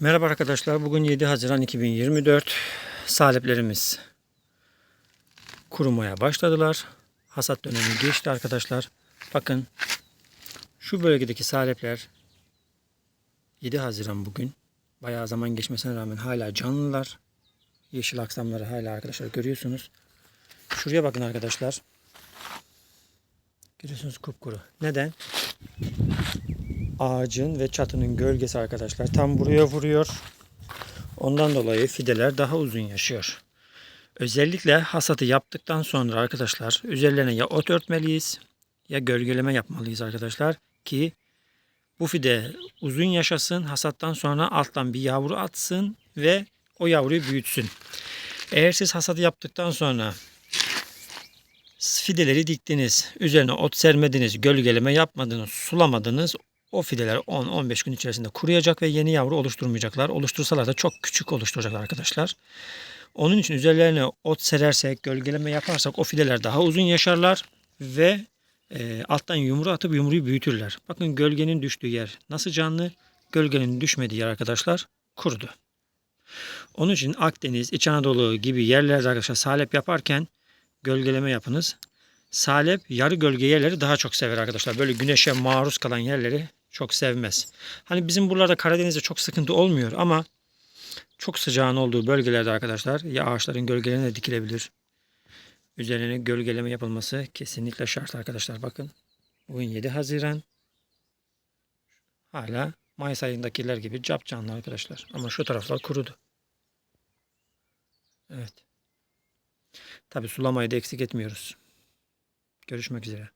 Merhaba arkadaşlar. Bugün 7 Haziran 2024. Saleplerimiz kurumaya başladılar. Hasat dönemi geçti arkadaşlar. Bakın şu bölgedeki salepler 7 Haziran bugün. Bayağı zaman geçmesine rağmen hala canlılar. Yeşil aksamları hala arkadaşlar görüyorsunuz. Şuraya bakın arkadaşlar. Görüyorsunuz kupkuru. Neden? Ağacın ve çatının gölgesi arkadaşlar tam buraya vuruyor. Ondan dolayı fideler daha uzun yaşıyor. Özellikle hasatı yaptıktan sonra arkadaşlar üzerlerine ya ot örtmeliyiz ya gölgeleme yapmalıyız arkadaşlar ki bu fide uzun yaşasın hasattan sonra alttan bir yavru atsın ve o yavruyu büyütsün. Eğer siz hasatı yaptıktan sonra fideleri diktiniz, üzerine ot sermediniz, gölgeleme yapmadınız, sulamadınız, o fideler 10-15 gün içerisinde kuruyacak ve yeni yavru oluşturmayacaklar. Oluştursalar da çok küçük oluşturacaklar arkadaşlar. Onun için üzerlerine ot serersek, gölgeleme yaparsak o fideler daha uzun yaşarlar ve e, alttan yumru atıp yumruyu büyütürler. Bakın gölgenin düştüğü yer nasıl canlı? Gölgenin düşmediği yer arkadaşlar kurudu. Onun için Akdeniz, İç Anadolu gibi yerlerde arkadaşlar salep yaparken gölgeleme yapınız. Salep yarı gölge yerleri daha çok sever arkadaşlar. Böyle güneşe maruz kalan yerleri çok sevmez. Hani bizim buralarda Karadeniz'de çok sıkıntı olmuyor ama çok sıcağın olduğu bölgelerde arkadaşlar ya ağaçların gölgelerine dikilebilir. Üzerine gölgeleme yapılması kesinlikle şart arkadaşlar. Bakın bugün 7 Haziran. Hala Mayıs ayındakiler gibi cap canlı arkadaşlar. Ama şu taraflar kurudu. Evet. Tabi sulamayı da eksik etmiyoruz. Görüşmek üzere.